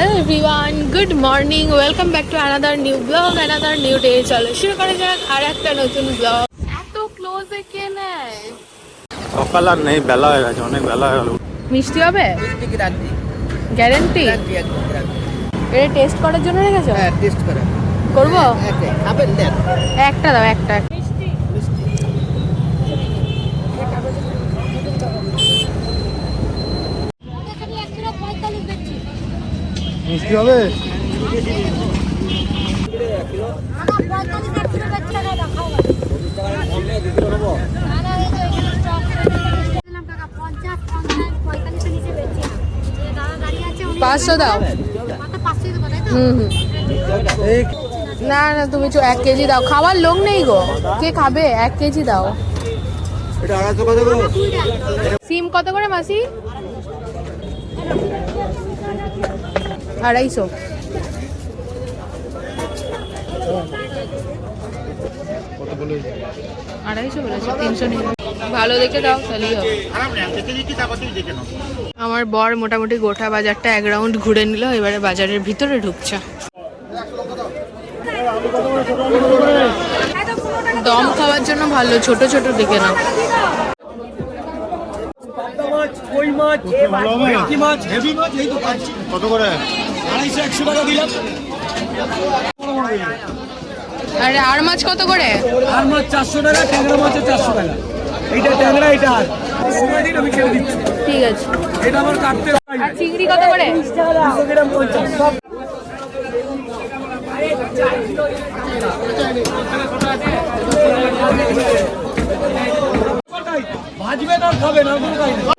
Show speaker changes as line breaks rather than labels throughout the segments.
Hello everyone good morning welcome back to another new blog another new day চলো শুরু করা যাক আর একটা নতুন ব্লগ এত ক্লোজে কে নেয়?
সকাল আর নেই বেলা হয়ে গেছে অনেক বেলা হয়ে গেল।
মিষ্টি হবে?
মিষ্টি গ্যারান্টি
এটা টেস্ট করার জন্য রেখেছো?
হ্যাঁ টেস্ট করে।
করব?
একটাই খাবেন
একটা দাও একটা।
মিষ্টি
হবে?
পাঁচশো দাও। হুম হুম। না না তুমি চো এক কেজি দাও। খাওয়ার লোক নেই গো। কে খাবে? এক কেজি দাও। সিম কত করে মাসি? আড়াইশো। আড়াইশো বলেছে তিনশো নিয়ে ভালো দেখে দাও তাহলেই হবে। আমার বর মোটামুটি গোটা বাজারটা এক রাউন্ড ঘুরে নিল এবারে বাজারের ভিতরে ঢুকছে। দম খাওয়ার জন্য ভালো ছোট ছোট দেখে নাও।
মাছ কই মাছ
হবে?
মাছ? হেভি মাছ? এই তো পাচ্ছি।
কত করে?
আড়াইশো একশো টাকা দিলাম।
আরে আর মাছ কত করে?
আর মাছ চারশো টাকা ট্যাংরা মাছের চারশো টাকা। এইটা ট্যাংরা এটা আর। সময় দিন আমি ছেড়ে দিচ্ছি।
ঠিক আছে।
এটা আমার কাটতে হয়।
আর চিংড়ি কত করে?
দুশো গ্রাম পঞ্চাশ। সব ভাজবে না খাবে না কোনো কাজ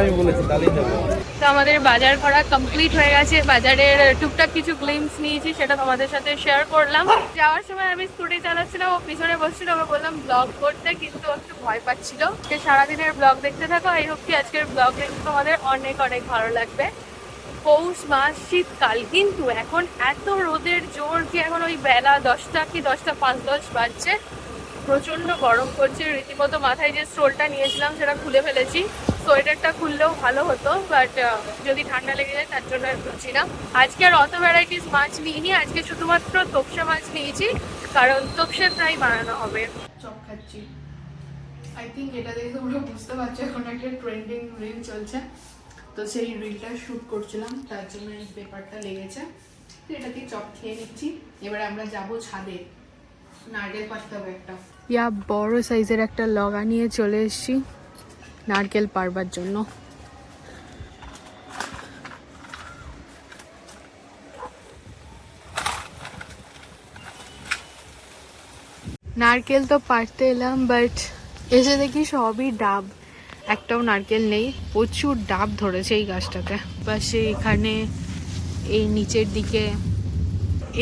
আমি
তো আমাদের বাজার করা কমপ্লিট হয়ে গেছে। বাজারের টুকটাক কিছু গ্লিমস নিয়েছি, সেটা তোমাদের সাথে শেয়ার করলাম। যাওয়ার সময় আমি স্কুটি চালাচ্ছিলাম, ও পিছনে বসছিল, ওকে বললাম ব্লগ করতে, কিন্তু একটু ভয় পাচ্ছিল। সারাদিনের ব্লগ দেখতে থাকো আই হোপ কি আজকের ব্লগ দেখতে তোমাদের অনেক অনেক ভালো লাগবে। পৌষ মাস শীতকাল। কিন্তু এখন এত রোদের জোর কি এখন ওই বেলা দশটা কি দশটা পাঁচ দশ বাজছে প্রচণ্ড গরম করছে রীতিমতো মাথায় যে স্টোলটা নিয়েছিলাম সেটা খুলে ফেলেছি। সোয়েটারটা খুললেও ভালো হতো বাট যদি ঠান্ডা লেগে যায় তার জন্য আর না। আজকে আর অত ভ্যারাইটিস মাছ নিইনি, আজকে শুধুমাত্র তোপসা মাছ নিয়েছি, কারণ তোপসে ফ্রাই বানানো হবে। চপ খাচ্ছি। আই থিঙ্ক এটা দেখে তোমরা বুঝতে পারছ, এখন একটা ট্রেন্ডিং রিল চলছে। তো সেই রিলটা শ্যুট করছিলাম, তার জন্য এই পেপারটা লেগেছে। তো এটা দিয়ে চপ খেয়ে নিচ্ছি। এবারে আমরা যাব ছাদে। নারকেল পাড়তে হবে একটা। ইয়া, বড় সাইজের একটা লগা নিয়ে চলে এসেছি নারকেল পারবার জন্য। নারকেল তো পারতে এলাম বাট এসে দেখি সবই ডাব। একটাও নারকেল নেই প্রচুর ডাব ধরেছে এই গাছটাতে। পাশে এখানে এই নিচের দিকে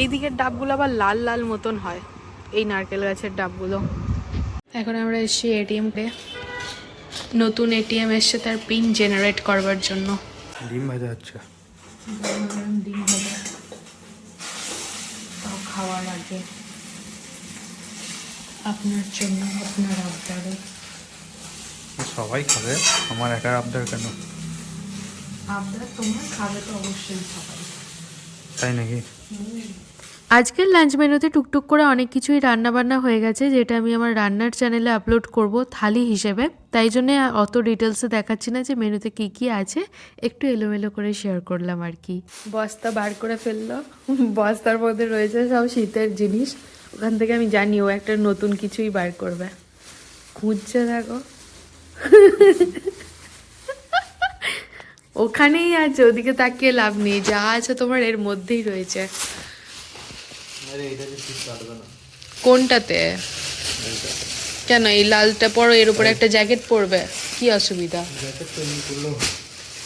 এই দিকের ডাবগুলো আবার লাল লাল মতন হয় এই নারকেল গাছের ডাবগুলো। এখন আমরা এসেছি এটিএমকে নতুন এটিএম এসছে তার পিন জেনারেট করবার জন্য।
ডিম ভাজা হচ্ছে।
ডিম হবে তাও খাওয়ার আগে। আপনার জন্য আপনার আবদারে
সবাই খাবে আমার একার আবদার কেন?
আবদার তোমার খাবে তো অবশ্যই সবাই।
তাই নাকি?
আজকের লাঞ্চ মেনুতে টুকটুক করে অনেক কিছুই রান্না বান্না হয়ে গেছে যেটা আমি আমার রান্নার চ্যানেলে আপলোড করব থালি হিসেবে। তাই জন্যে অত ডিটেলসে দেখাচ্ছি না যে মেনুতে কি কি আছে একটু এলোমেলো করে শেয়ার করলাম আর কি। বস্তা বার করে ফেলল বস্তার মধ্যে রয়েছে সব শীতের জিনিস। ওখান থেকে আমি জানি ও একটা নতুন কিছুই বার করবে। খুঁজছে দেখো। ওখানেই আছে ওদিকে তাকিয়ে লাভ নেই যা আছে তোমার এর মধ্যেই রয়েছে। কোনটাতে? কেন এই লালটা পরো এর উপরে একটা জ্যাকেট পরবে? কি অসুবিধা?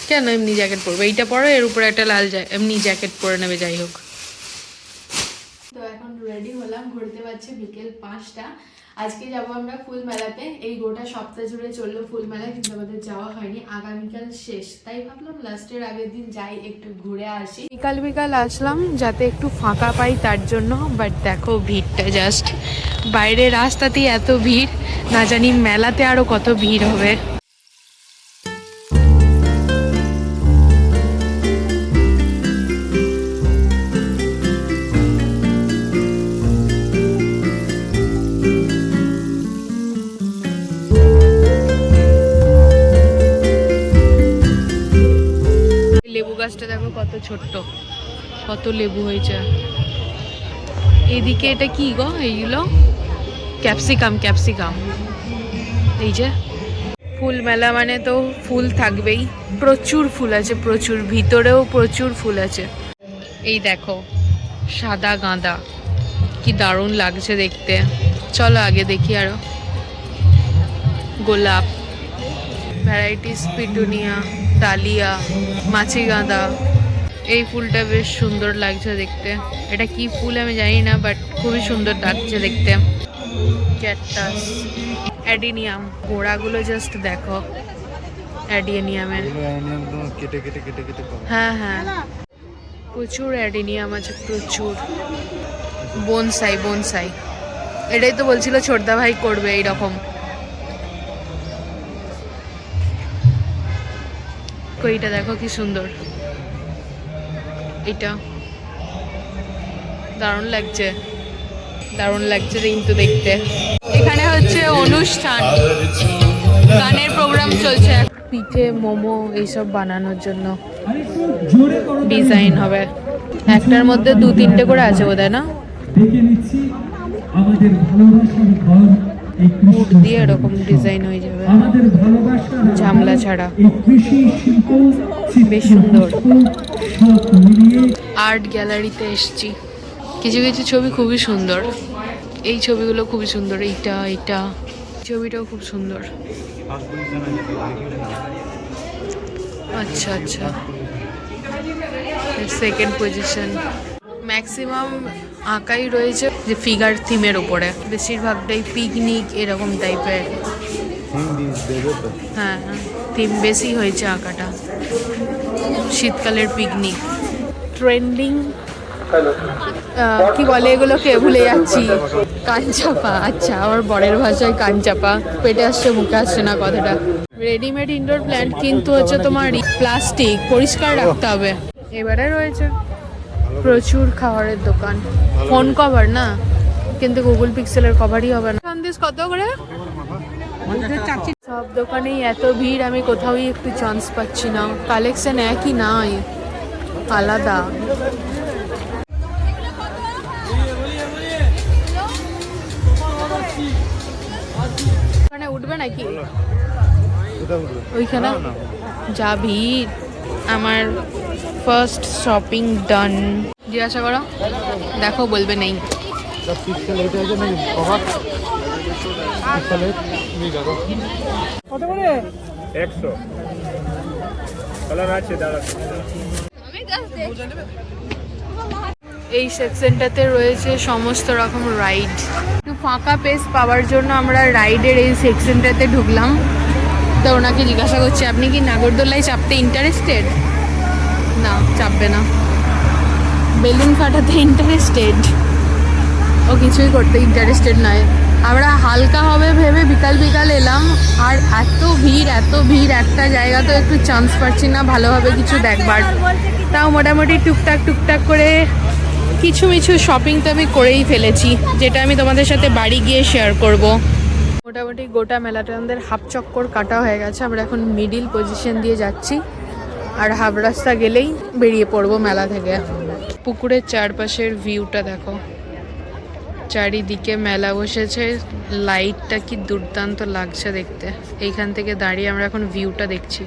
কেন এমনি জ্যাকেট পরবে? এইটা পরো এর উপরে একটা লাল এমনি জ্যাকেট পরে নেবে যাই হোক। তো এখন রেডি হলাম, ঘুরতে পারছে বিকেল পাঁচটা। আজকে যাব আমরা ফুল মেলাতে এই গোটা সপ্তাহ জুড়ে চলল ফুল মেলা কিন্তু আমাদের যাওয়া হয়নি। আগামীকাল শেষ। তাই ভাবলাম লাস্টের আগের দিন যাই, একটু ঘুরে আসি। বিকাল বিকাল আসলাম, যাতে একটু ফাঁকা পাই তার জন্য। বাট দেখো ভিড়টা জাস্ট
বাইরে রাস্তাতেই এত ভিড়। না জানি মেলাতে আরও কত ভিড় হবে। গাছটা দেখো কত ছোট্ট, কত লেবু হয়েছে। এদিকে এটা কি গো? এইগুলো ক্যাপসিকাম ক্যাপসিকাম। এই যে, ফুল মেলা মানে তো ফুল থাকবেই। প্রচুর ফুল আছে, প্রচুর। ভিতরেও প্রচুর ফুল আছে। এই দেখো, সাদা গাঁদা। কি দারুণ লাগছে দেখতে। চলো আগে দেখি আরও। গোলাপ, ভ্যারাইটিস, পিটুনিয়া। ডালিয়া, মাছি গাঁদা। এই ফুলটা বেশ সুন্দর লাগছে দেখতে। এটা কি ফুল আমি জানি না বাট খুবই সুন্দর লাগছে দেখতে। ক্যাকটাস অ্যাডিনিয়াম গোড়াগুলো জাস্ট দেখো। অ্যাডিনিয়ামের হ্যাঁ হ্যাঁ। প্রচুর অ্যাডিনিয়াম আছে, প্রচুর। বনসাই বনসাই এটাই তো বলছিল, ছোটদা ভাই করবে এইরকম। কইটা দেখো কি সুন্দর। এটা দারুণ লাগছে। দারুণ লাগছে কিন্তু দেখতে। এখানে হচ্ছে অনুষ্ঠান। গানের প্রোগ্রাম চলছে। পিঠে, মোমো এইসব বানানোর জন্য ডিজাইন হবে। একটার মধ্যে দু তিনটে করে আছে বোধহয়, না?
ডেকে নিচ্ছি আমাদের ভালোবাসার
উড দিয়ে এরকম ডিজাইন হয়ে যাবে। ঝামলা ছাড়া। বেশ সুন্দর। আর্ট গ্যালারিতে এসছি। কিছু কিছু ছবি খুবই সুন্দর। এই ছবিগুলো খুবই সুন্দর। এইটা এইটা। ছবিটাও খুব সুন্দর। আচ্ছা আচ্ছা। সেকেন্ড পজিশন ম্যাক্সিমাম আঁকাই রয়েছে যে ফিগার থিমের উপরে। বেশিরভাগটাই পিকনিক এরকম টাইপের হ্যাঁ থিম বেশি হয়েছে আঁকাটা। শীতকালের পিকনিক ট্রেন্ডিং কি বলে এগুলোকে? ভুলে যাচ্ছি। কাঞ্চাপা আচ্ছা আমার বরের ভাষায় কাঞ্চাপা। পেটে আসছে মুখে আসছে না কথাটা। রেডিমেড ইনডোর প্ল্যান্ট কিন্তু হচ্ছে তোমার প্লাস্টিক পরিষ্কার রাখতে হবে। এবারে রয়েছে প্রচুর খাবারের দোকান। ফোন কভার না? কিন্তু গুগল পিক্সেলের কভারই হবে না। সন্দেশ কত করে? সব দোকানেই এত ভিড় আমি কোথাওই একটু চান্স পাচ্ছি না। কালেকশন একই নাই। আলাদা। ওখানে উঠবে নাকি? ওইখানে? যা ভিড়। আমার ফার্স্ট শপিং ডান জিজ্ঞাসা করো। দেখো বলবে নেই। এই সেকশনটাতে রয়েছে সমস্ত রকম রাইড একটু ফাঁকা পেস পাওয়ার জন্য আমরা রাইডের এই সেকশনটাতে ঢুকলাম। তো ওনাকে জিজ্ঞাসা করছি আপনি কি নাগরদোলায় চাপতে ইন্টারেস্টেড না চাপবে না। বেলুন ফাটাতে ইন্টারেস্টেড ও কিছুই করতে ইন্টারেস্টেড নয়। আমরা হালকা হবে ভেবে বিকাল বিকাল এলাম। আর এত ভিড় এত ভিড় একটা জায়গা তো একটু চান্স পাচ্ছি না ভালোভাবে কিছু দেখবার। তাও মোটামুটি টুকটাক টুকটাক করে কিছু মিছু শপিং তো আমি করেই ফেলেছি যেটা আমি তোমাদের সাথে বাড়ি গিয়ে শেয়ার করব। মোটামুটি গোটা মেলাটা আমাদের হাফ চক্কর কাটা হয়ে গেছে। আমরা এখন মিডিল পজিশন দিয়ে যাচ্ছি। আর হাফ রাস্তা গেলেই বেরিয়ে পড়ব মেলা থেকে। পুকুরের চারপাশের ভিউটা দেখো। চারিদিকে মেলা বসেছে। লাইটটা কি দুর্দান্ত লাগছে দেখতে। এইখান থেকে দাঁড়িয়ে আমরা এখন ভিউটা দেখছি।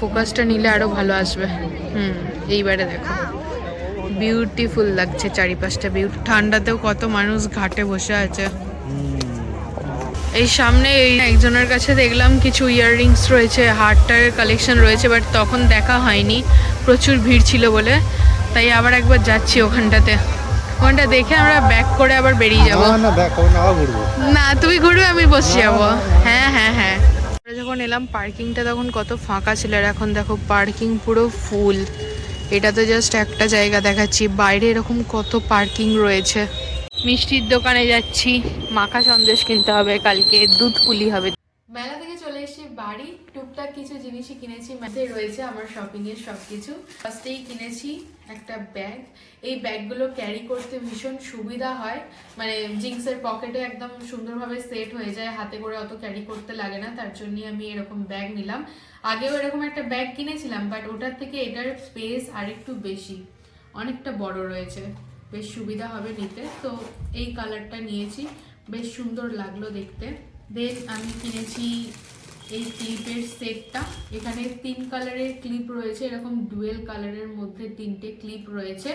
ফোকাসটা নিলে আরও ভালো আসবে। হুম, এইবারে দেখো। বিউটিফুল লাগছে চারিপাশটা। বিউ ঠান্ডাতেও কত মানুষ ঘাটে বসে আছে। এই সামনে এই একজনের কাছে দেখলাম কিছু ইয়াররিংস রয়েছে হারটার কালেকশন রয়েছে বাট তখন দেখা হয়নি। প্রচুর ভিড় ছিল বলে। তাই আবার একবার যাচ্ছি ওখানটাতে। ওখানটা দেখে আমরা ব্যাক করে আবার বেরিয়ে যাব।
না
তুমি ঘুরবে আমি বসে যাব। হ্যাঁ হ্যাঁ হ্যাঁ। আমরা যখন এলাম পার্কিংটা তখন কত ফাঁকা ছিল আর এখন দেখো পার্কিং পুরো ফুল এটা তো জাস্ট একটা জায়গা দেখাচ্ছি। বাইরে এরকম কত পার্কিং রয়েছে।
মিষ্টির দোকানে যাচ্ছি। মাখা সন্দেশ কিনতে হবে, কালকে দুধ পুলি হবে।
মেলা থেকে চলে এসেছি বাড়ি। টুকটাক কিছু জিনিসই কিনেছি। মেলাতে রয়েছে আমার শপিং এর সব কিছু ফার্স্টেই কিনেছি একটা ব্যাগ এই ব্যাগগুলো ক্যারি করতে ভীষণ সুবিধা হয়। মানে জিন্সের পকেটে একদম সুন্দরভাবে সেট হয়ে যায়। হাতে করে অত ক্যারি করতে লাগে না, তার জন্যই আমি এরকম ব্যাগ নিলাম। আগেও এরকম একটা ব্যাগ কিনেছিলাম বাট ওটার থেকে এটার স্পেস আরেকটু বেশি। অনেকটা বড় রয়েছে। বেশ সুবিধা হবে নিতে। তো এই কালারটা নিয়েছি। বেশ সুন্দর লাগল দেখতে। দেন আমি কিনেছি এই ক্লিপের সেটটা এখানে তিন কালারের ক্লিপ রয়েছে। এরকম ডুয়েল কালারের মধ্যে তিনটে ক্লিপ রয়েছে।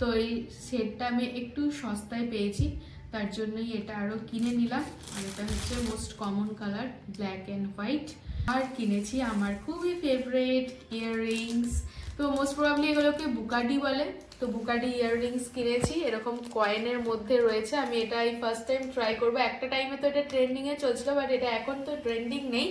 তো এই সেটটা আমি একটু সস্তায় পেয়েছি। তার জন্যই এটা আরও কিনে নিলাম। আর এটা হচ্ছে most common colour black and white আর কিনেছি আমার খুবই ফেভারেট ইয়াররিংস তো মোস্ট প্রবাবলি এগুলোকে বুকাডি বলে? তো বুকাডি ইয়াররিংস কিনেছি, এরকম কয়েনের মধ্যে রয়েছে। আমি এটা এই ফার্স্ট টাইম ট্রাই করব। একটা টাইমে তো এটা ট্রেন্ডিংয়ে চলছিল বাট এটা এখন তো ট্রেন্ডিং নেই।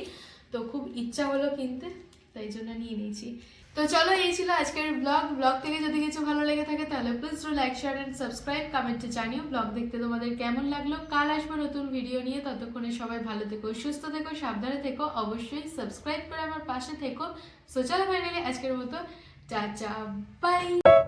তো খুব ইচ্ছা হলো কিনতে, তাই জন্য নিয়ে নিয়েছি। তো চলো, এই ছিল আজকের ব্লগ ব্লগ থেকে যদি কিছু ভালো লেগে থাকে, তাহলে please do like share and subscribe কমেন্টে জানিও ব্লগ দেখতে তোমাদের কেমন লাগল। কাল আসব নতুন ভিডিও নিয়ে। ততক্ষণে সবাই ভালো থেকো, সুস্থ থেকো, সাবধানে থেকো। অবশ্যই সাবস্ক্রাইব করে আমার পাশে থেকো। সো চলো ফাইনালি আজকের মতো। Cha-cha. Bye.